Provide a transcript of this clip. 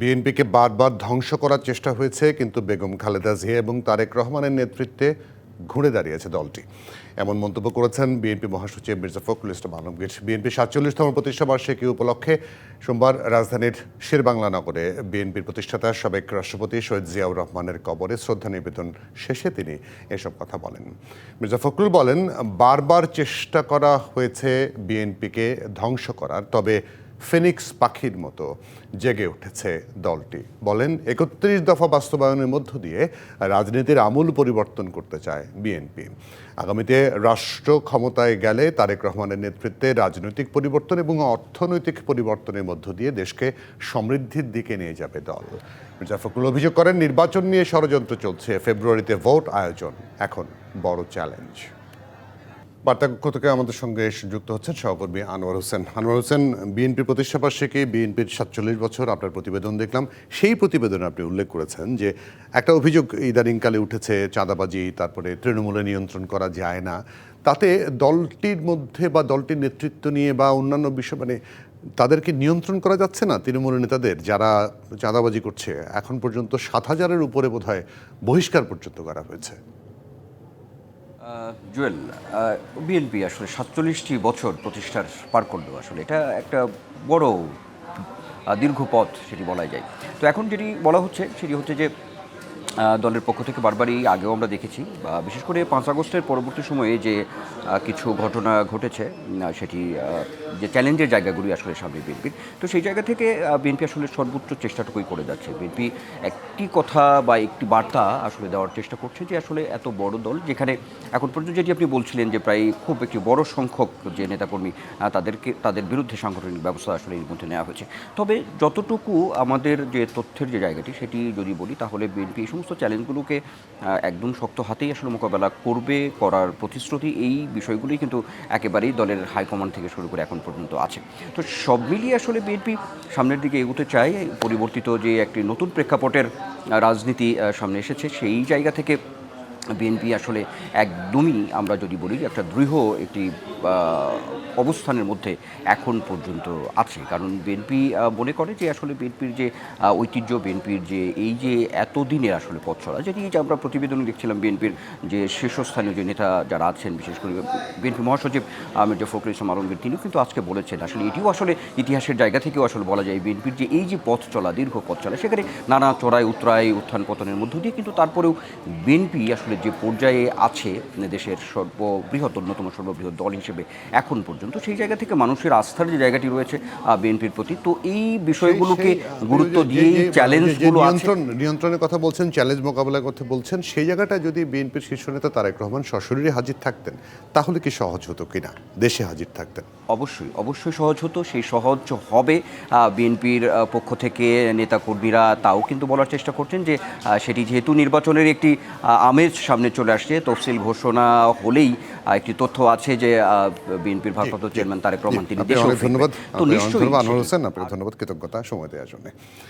বিএনপিকে বারবার ধ্বংস করার চেষ্টা হয়েছে, কিন্তু বেগম খালেদা জিয়া এবং তারেক রহমানের নেতৃত্বে ঘুরে দাঁড়িয়েছে দলটি। এমন মন্তব্য করেছেন বিএনপি মহাসচিব মির্জা ফখরুল ইসলাম আলমগীর। বিএনপি সাতচল্লিশতম প্রতিষ্ঠা বার্ষিকী উপলক্ষে সোমবার রাজধানীর শেরবাংলা নগরে বিএনপির প্রতিষ্ঠাতা সাবেক রাষ্ট্রপতি শহীদ জিয়াউর রহমানের কবরে শ্রদ্ধা নিবেদন শেষে তিনি এসব কথা বলেন। মির্জা ফখরুল বলেন, বারবার চেষ্টা করা হয়েছে বিএনপিকে ধ্বংস করার, তবে ফিনিক্স পাখির মতো জেগে উঠেছে দলটি। বলেন, একত্রিশ দফা বাস্তবায়নের মধ্য দিয়ে রাজনীতির আমূল পরিবর্তন করতে চায় বিএনপি। আগামীতে রাষ্ট্র ক্ষমতায় গেলে তারেক রহমানের নেতৃত্বে রাজনৈতিক পরিবর্তন এবং অর্থনৈতিক পরিবর্তনের মধ্য দিয়ে দেশকে সমৃদ্ধির দিকে নিয়ে যাবে দল। মির্জা ফখরুল অভিযোগ করেন, নির্বাচন নিয়ে ষড়যন্ত্র চলছে। ফেব্রুয়ারিতে ভোট আয়োজন, এখন বড় চ্যালেঞ্জ। বার্তাকক্ষ থেকে আমাদের সঙ্গে যুক্ত হচ্ছেন সহকর্মী আনোয়ার হোসেন। আনোয়ার হোসেন, বিএনপির প্রতিষ্ঠাবার্ষিকী বিএনপির সাতচল্লিশ বছর, আপনার প্রতিবেদন দেখলাম। সেই প্রতিবেদনে আপনি উল্লেখ করেছেন যে একটা অভিযোগ ইদানিংকালে উঠেছে, চাঁদাবাজি, তারপরে তৃণমূলে নিয়ন্ত্রণ করা যায় না তাতে দলটির মধ্যে বা দলটির নেতৃত্ব নিয়ে বা অন্যান্য বিষয় মানে তাদেরকে নিয়ন্ত্রণ করা যাচ্ছে না তৃণমূল নেতাদের, যারা চাঁদাবাজি করছে। এখন পর্যন্ত সাত হাজারের উপরে বোধহয় বহিষ্কার পর্যন্ত করা হয়েছে। জুয়েল বিএনপি আসলে সাতচল্লিশটি বছর প্রতিষ্ঠার পার করল আসলে। এটা একটা বড় দীর্ঘ পথ, সেটি বলা যায়। তো এখন যেটি বলা হচ্ছে, সেটি হচ্ছে যে দলের পক্ষ থেকে বারবারই আগেও আমরা দেখেছি। বিশেষ করে পাঁচ আগস্টের পরবর্তী সময়ে যে কিছু ঘটনা ঘটেছে সেটি যে চ্যালেঞ্জের জায়গাগুলি আসলে সামনে বিএনপির। তো সেই জায়গা থেকে বিএনপি আসলে সর্বোচ্চ চেষ্টাটুকুই করে যাচ্ছে। বিএনপি একটি কথা বা একটি বার্তা আসলে দেওয়ার চেষ্টা করছে যে, আসলে এত বড় দল যেখানে এখন পর্যন্ত যেটি আপনি বলছিলেন যে, প্রায় খুব একটি বড় সংখ্যক যে নেতাকর্মী তাদেরকে, তাদের বিরুদ্ধে সাংগঠনিক ব্যবস্থা আসলে এর মধ্যে নেওয়া হয়েছে। তবে যতটুকু আমাদের যে তথ্যের যে জায়গাটি, সেটি যদি বলি, তাহলে বিএনপি সমস্ত চ্যালেঞ্জগুলোকে একদম শক্ত হাতেই আসলে মোকাবেলা করবে করার প্রতিশ্রুতি এই বিষয়গুলোই কিন্তু একেবারেই দলের হাইকমান্ড থেকে শুরু করে এখন পর্যন্ত আছে। তো সব মিলিয়ে আসলে বিএনপি সামনের দিকে এগোতে চায়, পরিবর্তিত যে একটি নতুন প্রেক্ষাপটের রাজনীতি সামনে এসেছে সেই জায়গা থেকে বিএনপি আসলে একদমই আমরা যদি বলি একটা দৃঢ় একটি অবস্থানের মধ্যে এখন পর্যন্ত আছে। কারণ বিএনপি মনে করে যে আসলে বিএনপির যে ঐতিহ্য বিএনপির যে এই যে এতদিনের আসলে পথ চলা যেটি যে আমরা প্রতিবেদনে দেখছিলাম বিএনপির যে শীর্ষস্থানীয় যে নেতা যারা আছেন বিশেষ করে বিএনপি মহাসচিব আহ, মির্জা ফখরুল ইসলাম আলমগীর তিনিও কিন্তু আজকে বলেছেন আসলে এটিও আসলে ইতিহাসের জায়গা থেকেও আসলে বলা যায় বিএনপির যে এই যে পথ চলা দীর্ঘ পথ চলা সেখানে নানা চড়াই উত্তরায় উত্থান পতনের মধ্য দিয়ে কিন্তু তারপরেও বিএনপি আসলে যে পর্যায়ে আছে দেশের সর্ববৃহৎ অন্যতম সর্ববৃহৎ দল হিসেবে এখন পর্যন্ত সেই জায়গা থেকে মানুষের আস্থার যে জায়গাটি রয়েছে বিএনপির প্রতি তো এই বিষয়গুলোকে গুরুত্ব দিয়ে চ্যালেঞ্জগুলো নিয়ন্ত্রণ নিয়ন্ত্রণের কথা বলছেন চ্যালেঞ্জ মোকাবেলার কথা বলছেন সেই জায়গাটা যদি বিএনপির শীর্ষ নেতা তারেক রহমান সশরীরে হাজির থাকতেন তাহলে কি সহজ হতো কিনা? দেশে হাজির থাকতেন। অবশ্যই অবশ্যই সহজ হতো সেই সহজ হবে। বিএনপির পক্ষ থেকে নেতাকর্মীরা তাও কিন্তু বলার চেষ্টা করছেন যে সেটি যেহেতু নির্বাচনের একটি আমেজ সামনে চলে আসছে। তফসিল ঘোষণা হলেই একটি তথ্য আছে যে বিএনপির ভারপ্রাপ্ত চেয়ারম্যান তারেক রহমান তিনি। ধন্যবাদ। তো নিশ্চয়ই আনোয়ার হোসেন আপনাকে ধন্যবাদ। কৃতজ্ঞতা। সময় দেওয়ার জন্য।